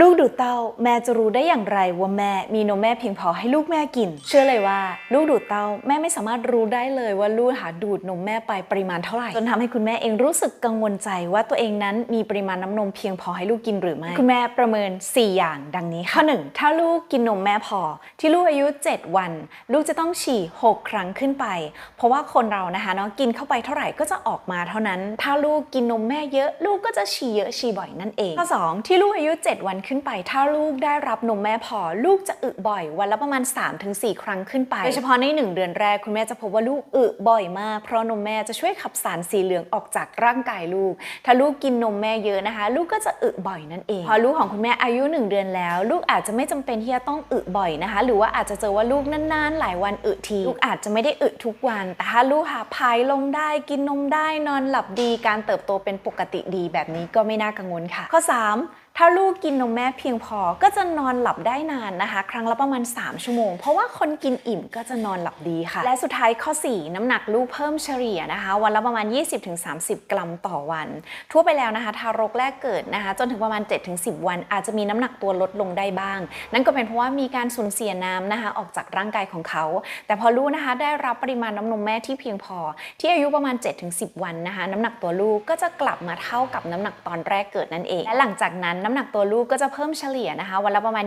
ลูกดูดเต้าแม่จะรู้ได้อย่างไรว่าแม่มีนมแม่เพียงพอให้ลูกแม่กิน เชื่อเลยว่า ลูกดูดเต้าแม่ไม่สามารถรู้ได้เลยว่าลูกหาดูดนมแม่ไปปริมาณเท่าไหร่จนทำให้คุณแม่เองรู้สึกกังวลใจว่าตัวเองนั้นมีปริมาณน้ำนมเพียงพอให้ลูกกินหรือไม่ คุณแม่ประเมิน 4 อย่างดังนี้ข้อหนึ่งถ้าลูกกินนมแม่พอ ที่ลูกอายุ 7 วัน ลูกจะต้องฉี่ 6 ครั้งขึ้นไป เพราะว่าคนเรานะคะเนาะกินเข้าไปเท่าไหร่ก็จะออกมาเท่านั้น ถ้าลูกกินนมแม่เยอะ ลูกก็จะฉี่เยอะฉี่บ่อยนั่นเองข้อสองที่ลูกอายุ 7 วันขึ้นไป ถ้าลูกได้รับนมแม่พอ ลูกจะอึบ่อย วันละประมาณ 3-4 ครั้งขึ้นไป โดยเฉพาะใน 1 เดือนแรกคุณแม่จะพบว่าลูกอึบ่อยมาก เพราะนมแม่จะช่วยขับสารสีเหลืองออกจากร่างกายลูก ถ้าลูกกินนมแม่เยอะนะคะ ลูกก็จะอึบ่อยนั่นเอง พอลูกของคุณแม่อายุ 1 เดือนแล้ว ลูกอาจจะไม่จำเป็นที่จะต้องอึบ่อยนะคะ หรือว่าอาจจะเจอว่าลูกนานๆ หลายวันอึที ลูกอาจจะไม่ได้อึทุกวัน แต่ถ้าลูกหาพายลงได้กินนมได้นอนหลับดีการเติบโตเป็นปกติดีแบบนี้ก็ไม่น่ากังวลค่ะ ข้อ 3 ถ้าลูกกินนมแม่เพียงพอก็จะนอนหลับได้นานนะคะ ครั้งละประมาณ 3 ชั่วโมง เพราะว่าคนกินอิ่มก็จะนอนหลับดีค่ะ และสุดท้ายข้อ 4 น้ำหนักลูกเพิ่มเฉลี่ยนะคะ วันละประมาณ 20-30 กรัมต่อวัน ทั่วไปแล้วนะคะ ทารกแรกเกิดนะคะ จนถึงประมาณ 7-10 วัน อาจจะมีน้ำหนักตัวลดลงได้บ้าง นั่นก็เป็นเพราะว่ามีการสูญเสียน้ำนะคะออกจากร่างกายของเขา แต่พอลูกนะคะได้รับปริมาณน้ำนมแม่ที่เพียงพอ ที่อายุประมาณ 7-10 วันนะคะ น้ำหนักตัวลูกก็จะกลับมาเท่ากับน้ำหนักตอนแรกเกิดนั่นเอง และหลังจากนั้นน้ำหนักตัวลูกก็จะเพิ่มเฉลี่ยนะคะวันละประมาณ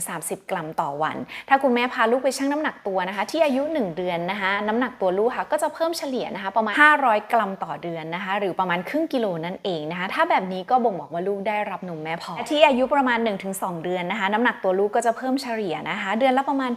20-30 กรัมต่อวัน ถ้าคุณแม่พาลูกไปชั่งน้ำหนักตัวนะคะ ที่อายุ 1 เดือนนะคะน้ำหนักตัวลูกค่ะก็จะเพิ่มเฉลี่ยนะคะประมาณ 500 กรัมต่อเดือนนะคะ หรือประมาณครึ่งกิโลนั่นเองนะคะ ถ้าแบบนี้ก็บ่งบอกว่าลูกได้รับนมแม่พอที่อายุประมาณ 1-2 เดือนนะคะ น้ำหนักตัวลูกก็จะเพิ่มเฉลี่ยนะคะ เดือนละประมาณ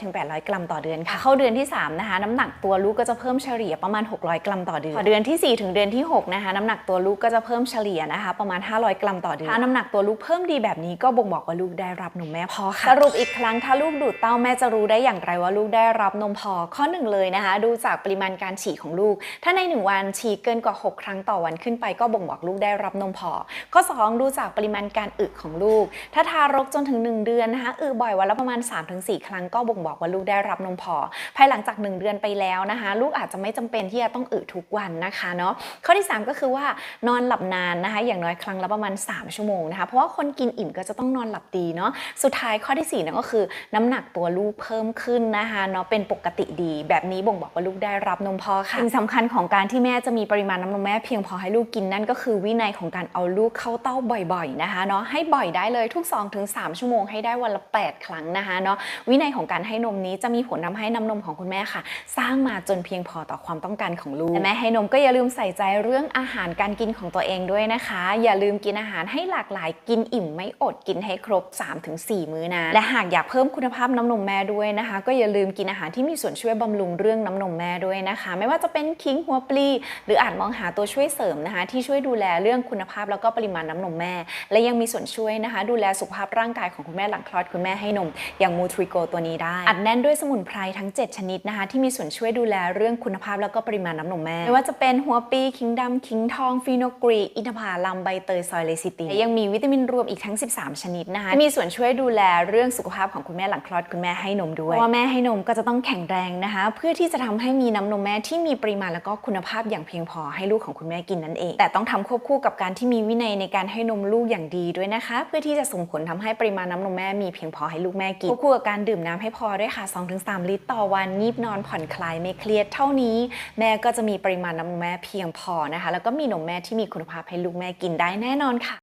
700-800 กรัมต่อเดือนค่ะ เข้าเดือนที่3นะคะน้ำหนักตัวลูกก็จะเพิ่มเฉลี่ยประมาณ 600 กรัมต่อเดือนพอเดือนที่ 4 ถึงเดือนที่6นะคะน้ำหนักตัวลูกก็จะเพิ่มเฉลี่ยนะคะ ประมาณ 500 กรัมต่อเดือนถ้าน้ำหนักตัวลูกเพิ่มดีแบบนี้ก็บ่งบอกว่าลูกได้รับนมแม่พอค่ะ สรุปอีกครั้งถ้าลูกดูดเต้าแม่จะรู้ได้อย่างไรว่าลูกได้รับนมพอ ข้อหนึ่งเลยนะคะ ดูจากปริมาณการฉี่ของลูก ถ้าใน 1 วันฉี่เกินกว่า 6 ครั้งต่อวันขึ้นไป ก็บ่งบอกลูกได้รับนมพอ ข้อ 2 ดูจากปริมาณการอึของลูก ถ้าทารกจนถึง 1 เดือนนะคะอึบ่อยวันละประมาณ 3-4 ครั้งก็บ่งบอกว่าลูกได้รับนมพอ ภายหลังจาก 1 เดือนไปแล้วนะคะ ลูกอาจจะไม่จำเป็นที่จะต้องอึทุกวันนะคะเนาะข้อที่ 3 ก็คือว่านอนหลับนานนะคะ อย่างน้อยครั้งละประมาณ 3 ชั่วโมงนะคะเพราะว่าคนกินอิ่มก็จะต้องนอนหลับดีเนาะสุดท้ายข้อที่4นั่นก็คือ น้ำหนักตัวลูกเพิ่มขึ้นนะคะเนาะเป็นปกติดี แบบนี้บ่งบอกว่าลูกได้รับนมพอค่ะสิ่งสำคัญของการที่แม่จะมีปริมาณน้ำนมแม่เพียงพอให้ลูกกินนั่นก็คือวินัยของการเอาลูกเข้าเต้าบ่อยๆนะคะเนาะให้บ่อยได้เลยทุก 2-3 ชั่วโมงให้ได้วันละ 8 ครั้งนะคะเนาะวินัยของการให้นมนี้จะมีผลทำให้น้ำนมของคุณแม่ค่ะ สร้างมาจนเพียงพอต่อความต้องการของลูกและแม่ให้นมก็อย่าลืมใส่ใจเรื่องอาหารการกินของตัวเองด้วยนะคะ อย่าลืมกินอาหารให้หลากหลายกินอิ่มไม่อดกินให้ครบ 3-4 มื้อนะและหากอยากเพิ่มคุณภาพน้ำนมแม่ด้วยนะคะ ก็อย่าลืมกินอาหารที่มีส่วนช่วยบำรุงเรื่องน้ำนมแม่ด้วยนะคะ ไม่ว่าจะเป็นคิงหัวปลี หรืออาจมองหาตัวช่วยเสริมนะคะ ที่ช่วยดูแลเรื่องคุณภาพแล้วก็ปริมาณน้ำนมแม่ และยังมีส่วนช่วยนะคะ ดูแลสุขภาพร่างกายของคุณแม่หลังคลอดคุณแม่ให้นม อย่างมูทริโกตัวนี้ได้อัดแน่นด้วยสมุนไพรทั้ง 7 ชนิดนะคะ ที่มีส่วนช่วยดูแลเรื่องคุณภาพแล้วก็ปริมาณน้ำนมแม่ไม่ว่าจะเป็นหัวปลีคิงดำคิงทองฟีโนกรีอินทผลัมใบเตยซอยเลซิตินและยังมีวิตามินมินรวมอีกทั้ง 13 ชนิดนะคะมีส่วนช่วยดูแลเรื่องสุขภาพของคุณแม่หลังคลอดคุณแม่ให้นมด้วยเพราะว่าแม่ให้นมก็จะต้องแข็งแรงนะคะ เพื่อที่จะทำให้มีน้ำนมแม่ที่มีปริมาณแล้วก็คุณภาพอย่างเพียงพอให้ลูกของคุณแม่กินนั่นเอง แต่ต้องทำควบคู่กับการที่มีวินัยในการให้นมลูกอย่างดีด้วยนะคะ เพื่อที่จะส่งผลทำให้ปริมาณน้ำนมแม่มีเพียงพอให้ลูกแม่กินควบคู่กับการดื่มน้ำให้พอด้วยค่ะ 2-3 ลิตรต่อวันงีบนอนผ่อนคลายไม่เครียดเท่านี้ แม่ก็จะมีปริมาณน้ำนมแม่เพียงพอนะคะ แล้วก็มีนมแม่ที่มีคุณภาพให้ลูกแม่กินได้แน่นอนค่ะ